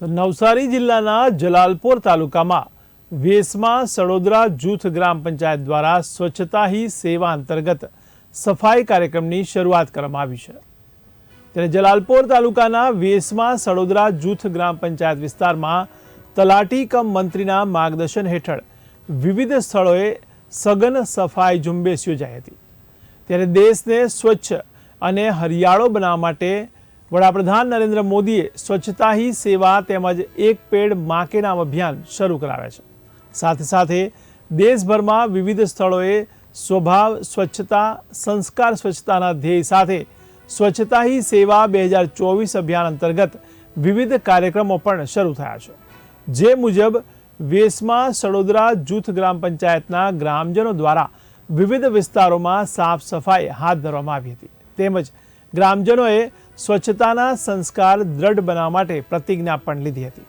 તો નવસારી જિલ્લાના જલાલપોર તાલુકામાં વેસમાં સડોદરા જૂથ ગ્રામ પંચાયત દ્વારા સ્વચ્છતા હી સેવા અંતર્ગત સફાઈ કાર્યક્રમની શરૂઆત કરવામાં આવી છે. ત્યારે જલાલપોર તાલુકાના વેસમાં સડોદરા જૂથ ગ્રામ પંચાયત વિસ્તારમાં તલાટી કમ મંત્રીના માર્ગદર્શન હેઠળ વિવિધ સ્થળોએ સઘન સફાઈ ઝુંબેશ યોજાઈ હતી. ત્યારે દેશને સ્વચ્છ અને હરિયાળો બનાવવા માટે વડાપ્રધાન નરેન્દ્ર મોદીએ સ્વચ્છતા હી સેવા તેમજ એક પેડમાં નામ અભિયાન શરૂ કરાવ્યા છે. સાથે સાથે દેશભરમાં વિવિધ સ્થળોએ સ્વભાવ સ્વચ્છતા, સંસ્કાર સ્વચ્છતાના ધ્યેય સાથે સ્વચ્છતા હી સેવા બે હજાર ચોવીસ અભિયાન અંતર્ગત વિવિધ કાર્યક્રમો પણ શરૂ થયા છે. જે મુજબ વેસમાં સડોદરા જૂથ ગ્રામ પંચાયતના ગ્રામજનો દ્વારા વિવિધ વિસ્તારોમાં સાફ સફાઈ હાથ ધરવામાં આવી હતી. તેમજ ગ્રામજનોએ સ્વચ્છતાના સંસ્કાર દ્રઢ બનાવવા માટે પ્રતિજ્ઞા પણ લીધી હતી.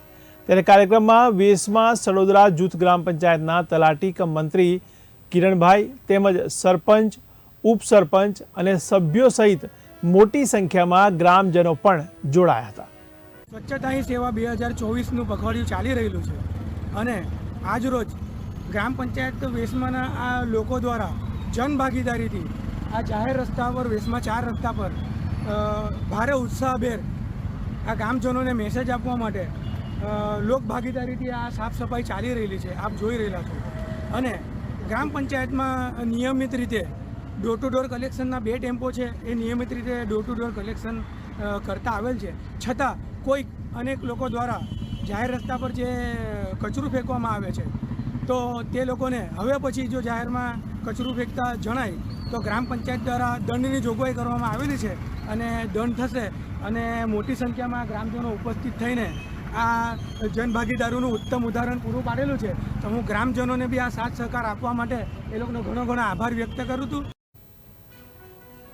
ત્યારે કાર્યક્રમમાં વેસમાં સડોદરા જૂથ ગ્રામ પંચાયતના તલાટી કમ મંત્રી કિરણભાઈ તેમજ સરપંચ, ઉપસરપંચ અને સભ્યો સહિત મોટી સંખ્યામાં ગ્રામજનો પણ જોડાયા હતા. સ્વચ્છતા હી સેવા બે હજાર ચોવીસનું પખવાડિયું ચાલી રહેલું છે અને આજરોજ ગ્રામ પંચાયત વેસમાના આ લોકો દ્વારા જનભાગીદારીથી આ જાહેર રસ્તા પર, વેસમાં ચાર રસ્તા પર ભારે ઉત્સાહભેર આ ગામજનોને મેસેજ આપવા માટે અ, લોકભાગીદારીથી આ સાફ સફાઈ ચાલી રહેલી છે આપ જોઈ રહેલા છો. અને ગ્રામ પંચાયતમાં નિયમિત રીતે ડોર ટુ ડોર કલેક્શનના બે ટેમ્પો છે એ નિયમિત રીતે ડોર ટુ ડોર કલેક્શન કરતા આવેલ છે. છતાં કોઈક અનેક લોકો દ્વારા જાહેર રસ્તા પર જે કચરું ફેંકવામાં આવે છે તો તે લોકોને હવે પછી જો જાહેરમાં કચરું ફેંકતા જણાય, તો ગ્રામ પંચાયત દ્વારા દંડની જોગવાઈ કરવામાં આવેલી છે અને દંડ થશે અને મોટી સંખ્યામાં ગ્રામજનો ઉપસ્થિત થઈને આ જનભાગીદારોનું ઉત્તમ ઉદાહરણ પૂરું પાડેલું છે. તો હું ગ્રામજનોને બી આ સાથ સહકાર આપવા માટે એ લોકોનો ઘણો ઘણો આભાર વ્યક્ત કરું છું.